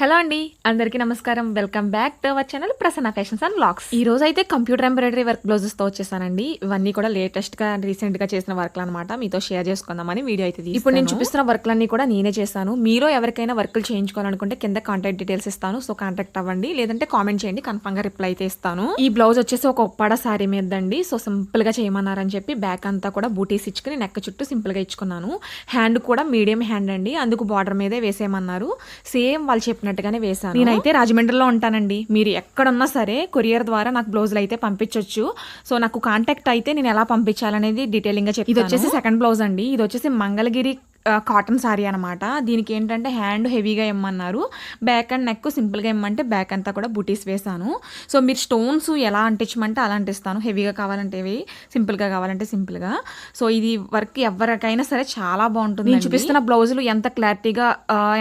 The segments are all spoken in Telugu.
హలో అండి అందరికీ నమస్కారం. Welcome back to our channel Prasanna fashions and blogs ఈ రోజు అయితే కంప్యూటర్ ఎంబ్రాయిడరీ వర్క్ బ్లౌజెస్తో వచ్చేసానండి. ఇవన్నీ కూడా లేటెస్ట్గా రీసెంట్గా చేసిన వర్క్లు అనమాట మీతో షేర్ చేసుకుందామని వీడియో అయితే. ఇప్పుడు నేను చూపిస్తున్న వర్క్లన్నీ కూడా నేనే చేశాను మీరు ఎవరికైనా వర్క్లు చేయించుకోవాలనుకుంటే కింద కాంటాక్ట్ డీటెయిల్స్ ఇస్తాను. సో కాంటాక్ట్ అవ్వండి. లేదంటే కామెంట్ చేయండి. కన్ఫర్మ్గా రిప్లై అయితే ఇస్తాను. ఈ బ్లౌజ్ వచ్చేసి ఒక ఒప్పాడ సారీ మీద అండి సో సింపుల్గా చేయమన్నారని చెప్పి బ్యాక్ అంతా కూడా బూటీస్ ఇచ్చుకుని నెక్ చుట్టూ సింపుల్గా ఇచ్చుకున్నాను. హ్యాండ్ కూడా మీడియం హ్యాండ్ అండి. అందుకు బార్డర్ మీదే వేసేయమన్నారు. సేమ్ వాళ్ళు చెప్పినట్టుగానే వేసాను నేనైతే రాజమండ్రిలో ఉంటానండి. మీరు ఎక్కడున్నా సరే కొరియర్ ద్వారా నాకు బ్లౌజులు అయితే పంపించవచ్చు సో నాకు కాంటాక్ట్ అయితే నేను ఎలా పంపించాలనేది డీటెయిలింగ్గా చెప్తాను. ఇది వచ్చేసి సెకండ్ బ్లౌజ్ అండి ఇది వచ్చేసి మంగళగిరి కాటన్ సారీ అనమాట దీనికి ఏంటంటే హ్యాండ్ హెవీగా ఇమ్మన్నారు. బ్యాక్ అండ్ నెక్ సింపుల్గా ఇమ్మంటే బ్యాక్ అంతా కూడా బుటీస్ వేసాను సో మీరు స్టోన్స్ ఎలా అంటించమంటే అలా అంటిస్తాను. హెవీగా కావాలంటే ఇవి సింపుల్గా కావాలంటే సింపుల్గా. సో ఇది వర్క్ ఎవరికైనా సరే చాలా బాగుంటుంది నేను చూపిస్తున్న బ్లౌజులు ఎంత క్లారిటీగా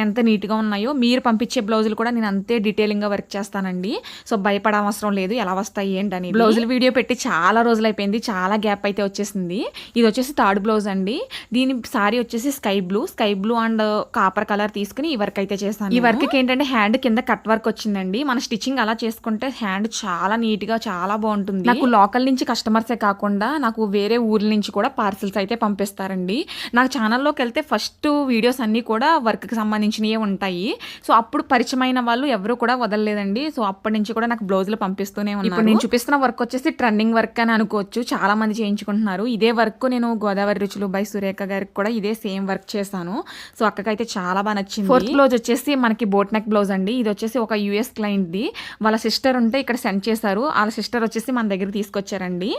ఎంత నీట్గా ఉన్నాయో మీరు పంపించే బ్లౌజులు కూడా నేను అంతే డీటెయిలింగ్గా వర్క్ చేస్తానండి. సో భయపడవసరం లేదు. ఎలా వస్తాయి ఏంటని బ్లౌజులు వీడియో పెట్టి చాలా రోజులు అయిపోయింది చాలా గ్యాప్ అయితే వచ్చేసింది. ఇది వచ్చేసి థర్డ్ బ్లౌజ్ అండి దీని సారీ వచ్చేసి sky blue sky blue and copper colour తీసుకుని ఈ వర్క్ అయితే చేస్తాను ఈ వర్క్ ఏంటంటే హ్యాండ్ కింద కట్ వర్క్ వచ్చిందండి. మన స్టిచ్చింగ్ అలా చేసుకుంటే హ్యాండ్ చాలా నీట్గా చాలా బాగుంటుంది. నాకు లోకల్ నుంచి కస్టమర్సే కాకుండా నాకు వేరే ఊర్ల నుంచి కూడా పార్సిల్స్ అయితే పంపిస్తారండి. నాకు ఛానల్లోకి వెళ్తే ఫస్ట్ వీడియోస్ అన్ని కూడా వర్క్కి సంబంధించినవే ఉంటాయి. సో అప్పుడు పరిచయమైన వాళ్ళు ఎవరు కూడా వదలలేదండి. సో అప్పటి నుంచి కూడా నాకు బ్లౌజులు పంపిస్తూనే ఉన్నారు. ఇప్పుడు నేను చూపిస్తున్న వర్క్ వచ్చేసి ట్రెండింగ్ వర్క్ అని అనుకోవచ్చు. చాలా మంది చేయించుకుంటున్నారు. ఇదే వర్క్ నేను గోదావరి రుచులు బై సురేఖ గారికి కూడా ఇదే సేమ్ వర్క్ చేశాను. సో అక్కకైతే చాలా బాగా నచ్చింది. ఫోర్త్ బ్లౌజ్ వచ్చేసి మనకి బోట్ నెక్ బ్లౌజ్ అండి. ఇది వచ్చేసి ఒక యుఎస్ క్లయింట్ ది వాళ్ళ సిస్టర్ ఉంటే ఇక్కడ సెండ్ చేశారు. వాళ్ళ సిస్టర్ వచ్చేసి మన దగ్గర తీసుకొచ్చారండి.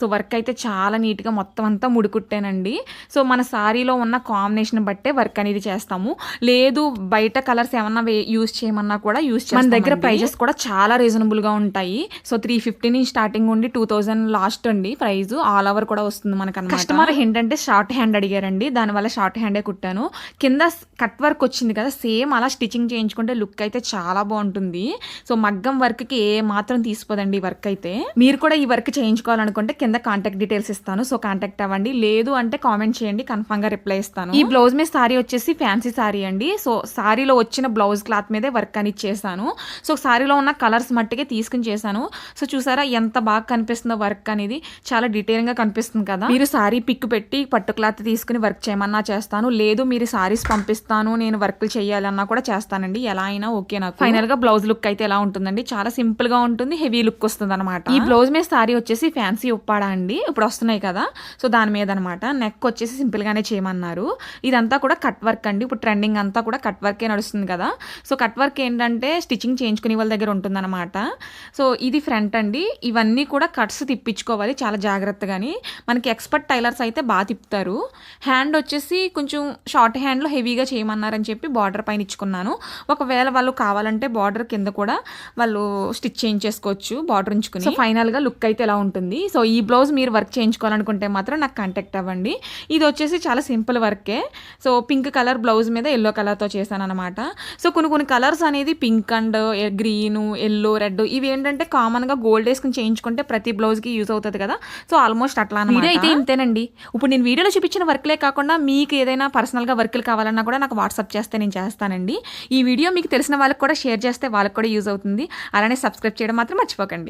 సో వర్క్ అయితే చాలా నీట్గా మొత్తం అంతా ముడికుట్టానండి. సో మన సారీలో ఉన్న కాంబినేషన్ బట్టే వర్క్ అనేది చేస్తాము. లేదు బయట కలర్స్ ఏమన్నా యూస్ చేయమన్నా కూడా యూస్ మన దగ్గర ప్రైజెస్ కూడా చాలా రీజనబుల్గా ఉంటాయి. సో త్రీ ఫిఫ్టీ నుంచి స్టార్టింగ్ ఉండి టూ థౌసండ్ లాస్ట్ అండి ప్రైస్ ఆల్ ఓవర్ కూడా వస్తుంది మనకు కస్టమర్ ఏంటంటే షార్ట్ హ్యాండ్ అడిగారండి. దానివల్ల షార్ట్ హ్యాండే కుట్టాను. కింద కట్ వర్క్ వచ్చింది కదా సేమ్ అలా స్టిచ్చింగ్ చేయించుకుంటే లుక్ అయితే చాలా బాగుంటుంది. సో మగ్గం వర్క్కి ఏ మాత్రం తీసిపోదండి ఈ వర్క్ అయితే. మీరు కూడా ఈ వర్క్ చేయించుకోవాలనుకుంటే కింద కాంటాక్ట్ డీటెయిల్స్ ఇస్తాను. సో కాంటాక్ట్ అవ్వండి. లేదు అంటే కామెంట్ చేయండి కన్ఫర్మ్గా రిప్లై ఇస్తాను. ఈ బ్లౌజ్ మీద సారీ వచ్చేసి ఫ్యాన్సీ సారీ అండి. సో సారీలో వచ్చిన బ్లౌజ్ క్లాత్ మీదే వర్క్ అని చేశాను సో సారీలో ఉన్న కలర్స్ మట్టికే తీసుకుని చేశాను. సో చూసారా ఎంత బాగా కనిపిస్తుందో వర్క్ అనేది. చాలా డీటెయిల్గా కనిపిస్తుంది కదా. మీరు సారీ పిక్ పెట్టి పట్టు క్లాత్ తీసుకుని వర్క్ చేయమన్నా చేస్తాను. లేదు మీరు సారీస్ పంపిస్తాను నేను వర్క్లు చేయాలన్నా కూడా చేస్తానండి. ఎలా అయినా ఓకే నాకు. ఫైనల్గా బ్లౌజ్ లుక్ అయితే ఎలా ఉంటుందండి? చాలా సింపుల్గా ఉంటుంది హెవీ లుక్ వస్తుంది అనమాట ఈ బ్లౌజ్ మీద సారీ వచ్చేసి ఫ్యాన్సీ ఉప్పాడా అండి? ఇప్పుడు వస్తున్నాయి కదా. సో దాని మీద అనమాట నెక్ వచ్చేసి సింపుల్ గానే చేయమన్నారు. ఇదంతా కూడా కట్ వర్క్ అండి. ఇప్పుడు ట్రెండింగ్ అంతా కూడా కట్ వర్కే నడుస్తుంది కదా. సో కట్ వర్క్ ఏంటంటే స్టిచ్చింగ్ చేయించుకునే వాళ్ళ దగ్గర ఉంటుందన్నమాట. సో ఇది ఫ్రంట్ అండి. ఇవన్నీ కూడా కట్స్ తిప్పించుకోవాలి చాలా జాగ్రత్తగాని. మనకి ఎక్స్పర్ట్ టైలర్స్ అయితే బాగా తిప్పుతారు. హ్యాండ్ వచ్చేసి కొంచెం షార్ట్ హ్యాండ్లో హెవీగా చేయమన్నారని చెప్పి బార్డర్ పైన ఇచ్చుకున్నాను. ఒకవేళ వాళ్ళు కావాలంటే బార్డర్ కింద కూడా వాళ్ళు స్టిచ్ చేయించేసుకోవచ్చు బార్డర్ ఉంచుకుని. సో ఫైనల్గా లుక్ అయితే ఎలా ఉంటుంది? సో ఈ బ్లౌజ్ మీరు వర్క్ చేయించుకోవాలనుకుంటే మాత్రం నాకు కాంటాక్ట్ అవ్వండి. ఇది వచ్చేసి చాలా సింపుల్ వర్కే. సో పింక్ కలర్ బ్లౌజ్ మీద ఎల్లో కలర్తో చేశాను అనమాట సో కొన్ని కొన్ని కలర్స్ అనేది pink and green yellow red ఇవి ఏంటంటే కామన్గా గోల్డ్ వేసుకుని చేయించుకుంటే ప్రతి బ్లౌజ్కి యూజ్ అవుతుంది కదా. సో ఆల్మోస్ట్ అట్లా అయితే ఇంతేనండి. ఇప్పుడు నేను వీడియోలో చూపించిన వర్క్లే కాకుండా మీకు ఏదైనా పర్సనల్గా వర్క్లు కావాలన్నా కూడా నాకు వాట్సాప్ చేస్తే నేను చేస్తానండి. ఈ వీడియో మీకు తెలిసిన వాళ్ళకి కూడా షేర్ చేస్తే వాళ్ళకి కూడా యూజ్ అవుతుంది. అలానే సబ్స్క్రైబ్ చేయడం మాత్రం మర్చిపోకండి.